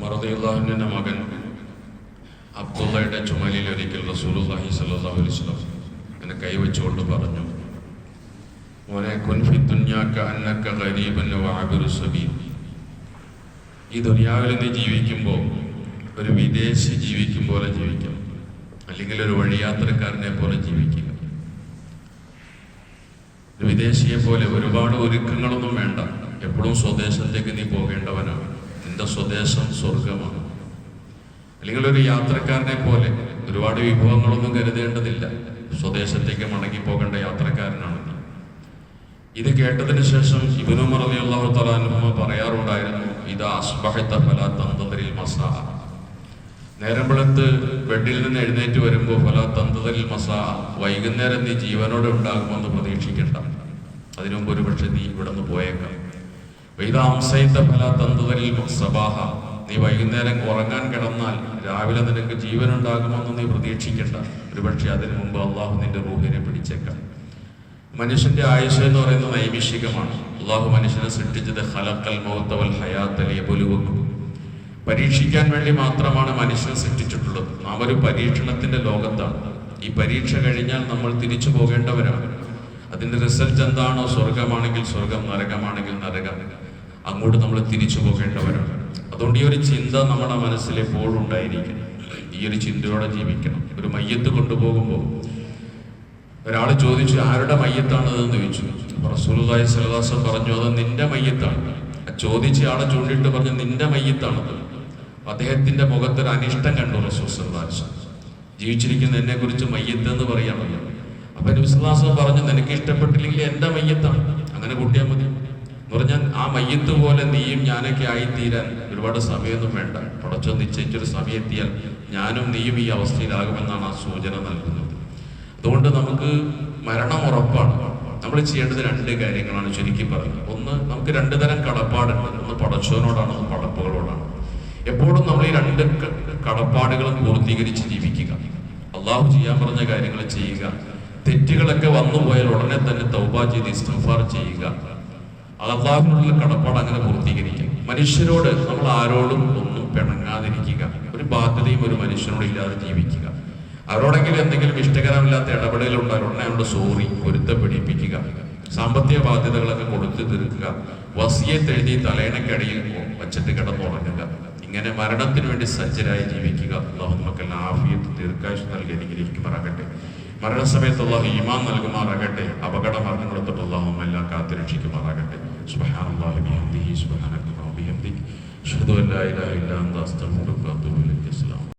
ഉമർദിയുള്ളാഹുവിന്റെ മകൻ അബ്ദുള്ളയുടെ ചുമലിൽ ഒരിക്കൽ റസൂലുള്ളാഹി സ്വല്ലല്ലാഹു അലൈഹി എന്നെ കൈവച്ചുകൊണ്ട് പറഞ്ഞു മോനെ കുൻഫി ദുന്യാക്ക അന്നക്ക ഗരീബൻ സബീൽ. ഈ ദുനിയാവിൽ നീ ജീവിക്കുമ്പോൾ ഒരു വിദേശി ജീവിക്കും പോലെ ജീവിക്കണം. അല്ലെങ്കിൽ ഒരു വഴിയാത്രക്കാരനെ പോലെ ജീവിക്കുക. ഒരു വിദേശിയെ പോലെ ഒരുപാട് ഒരുക്കങ്ങളൊന്നും വേണ്ട. എപ്പോഴും സ്വദേശത്തേക്ക് നീ പോകേണ്ടവനാണ്. നിന്റെ സ്വദേശം സ്വർഗമാണ് അല്ലെങ്കിൽ ഒരു യാത്രക്കാരനെ പോലെ ഒരുപാട് വിഭവങ്ങളൊന്നും കരുതേണ്ടതില്ല. സ്വദേശത്തേക്ക് മടങ്ങി പോകേണ്ട യാത്രക്കാരനാണ് ഇത് കേട്ടതിന് ശേഷം ഇബിനുമർ അലി അള്ളാഹു തലാനുമ പറയാറുണ്ടായിരുന്നു ഇത് അസ്ബഹത്ത ഫല തന്തതരിൽ മസാ. നേരം വെളുത്ത് ബെഡിൽ നിന്ന് എഴുന്നേറ്റ് വരുമ്പോൾ ഫല തന്തതരിൽ മസാ വൈകുന്നേരം നീ ജീവനോടെ ഉണ്ടാകുമെന്ന് പ്രതീക്ഷിക്കേണ്ട. അതിനുമുമ്പ് ഒരു പക്ഷെ നീ ഇവിടെ നിന്ന് പോയേക്കാം. നീ വൈകുന്നേരം ഉറങ്ങാൻ കിടന്നാൽ രാവിലെ നിനക്ക് ജീവനുണ്ടാകുമെന്ന് നീ പ്രതീക്ഷിക്കണ്ട. ഒരുപക്ഷെ അതിനു മുമ്പ് അള്ളാഹു നിന്റെ റൂഹിനെ പിടിച്ചേക്കാം. മനുഷ്യന്റെ ആയുഷ എന്ന് പറയുന്നത് നൈമിഷികമാണ്. അള്ളാഹു മനുഷ്യനെ സൃഷ്ടിച്ചത് ഹലക്കൽ മൗത്തവൽ ഹയാത്തൽ എബുലുവക്കും പരീക്ഷിക്കാൻ വേണ്ടി മാത്രമാണ് മനുഷ്യനെ സൃഷ്ടിച്ചിട്ടുള്ളത്. നാം ഒരു പരീക്ഷണത്തിന്റെ ലോകത്താണ്. ഈ പരീക്ഷ കഴിഞ്ഞാൽ നമ്മൾ തിരിച്ചു പോകേണ്ടവരാണ്. അതിന്റെ റിസൾട്ട് എന്താണോ സ്വർഗമാണെങ്കിൽ സ്വർഗം നരകമാണെങ്കിൽ നരകം. അങ്ങോട്ട് നമ്മൾ തിരിച്ചു പോകേണ്ടവരാണ്. അതുകൊണ്ട് ഈ ഒരു ചിന്ത നമ്മുടെ മനസ്സിൽ എപ്പോഴും ഉണ്ടായിരിക്കണം. ഈ ഒരു ചിന്തയോടെ ജീവിക്കണം. ഒരു മയ്യത്ത് കൊണ്ടുപോകുമ്പോൾ ഒരാൾ ചോദിച്ചു ആരുടെ മയ്യത്താണതെന്ന് ചോദിച്ചു? അലൈഹി വസല്ലം പറഞ്ഞു അത് നിന്റെ മയ്യത്താണ്. ചോദിച്ച ആളെ ചൂണ്ടിട്ട് പറഞ്ഞു നിന്റെ മയ്യത്താണത്. അദ്ദേഹത്തിന്റെ മുഖത്തൊരു അനിഷ്ടം കണ്ടു റസൂൽ വസല്ലം. ജീവിച്ചിരിക്കുന്ന എന്നെ കുറിച്ച് മയ്യത്ത് എന്ന് പറയാമല്ലോ അപ്പൊ വിശ്വാസം പറഞ്ഞു നിനക്ക് ഇഷ്ടപ്പെട്ടില്ലെങ്കിൽ എന്റെ മയ്യത്താണ്. അങ്ങനെ കൂട്ടിയാൽ മതി. എന്ന് പറഞ്ഞാൽ ആ മയ്യത്ത് പോലെ നീയും ഞാനൊക്കെ ആയിത്തീരാൻ ഒരുപാട് സമയമൊന്നും വേണ്ട. പടച്ചോ നിശ്ചയിച്ചൊരു സമയം എത്തിയാൽ ഞാനും നീയും ഈ അവസ്ഥയിലാകുമെന്നാണ് ആ സൂചന നൽകുന്നത്. അതുകൊണ്ട് നമുക്ക് മരണം ഉറപ്പാണ്. നമ്മൾ ചെയ്യേണ്ടത് രണ്ട് കാര്യങ്ങളാണ് ചുരുക്കി പറയുന്നത്. ഒന്ന് നമുക്ക് രണ്ട് തരം കടപ്പാടുണ്ട്. ഒന്ന് പടച്ചോനോടാണ് ഒന്ന് പടപ്പുകളോടാണ്. എപ്പോഴും നമ്മൾ ഈ രണ്ട് കടപ്പാടുകളും പൂർത്തീകരിച്ച് ജീവിക്കുക. അള്ളാഹു ചെയ്യാൻ പറഞ്ഞ കാര്യങ്ങൾ ചെയ്യുക. തെറ്റുകളൊക്കെ വന്നു പോയാൽ ഉടനെ തന്നെ തൗബ ചെയ്ത് ഇസ്തിഗ്ഫാർ ചെയ്യുക. അള്ളാഹുവിനുള്ള കടപ്പാട് അങ്ങനെ പൂർത്തീകരിക്കുക മനുഷ്യരോട് നമ്മൾ ആരോടും ഒന്നും പിണങ്ങാതിരിക്കുക. ഒരു ബാധ്യതയും ഒരു മനുഷ്യനോട് ഇല്ലാതെ ജീവിക്കുക. അവരോടെങ്കിലും എന്തെങ്കിലും ഇഷ്ടകരമില്ലാത്ത ഉടനെ അവരുടെ സോറി പൊരുത്തപ്പെടിപ്പിക്കുക സാമ്പത്തിക ബാധ്യതകളൊക്കെ കൊടുത്തു തീർക്കുക. വസിയത്ത് എഴുതി തലേണക്കടിയിൽ വച്ചിട്ട് കിടന്നുറങ്ങുക ഇങ്ങനെ മരണത്തിന് വേണ്ടി സജ്ജരായി ജീവിക്കുക. അള്ളാഹു നമുക്കെല്ലാം ആഫിയത്ത് ദീർഘായുസ് നൽകി അനുഗ്രഹിക്കുമാറാകട്ടെ. മരണസമയത്ത് അള്ളാഹു ഈമാൻ നൽകുമാറാകട്ടെ. അപകട മരണങ്ങളെ തൊട്ട് അള്ളാഹു കാത്തിരക്ഷിക്കുമാറാകട്ടെ. سبحان الله بحمده سبحانك اللهم وبحمدك أشهد أن لا إله إلا أنت أستغفرك وأتوب إليك. السلام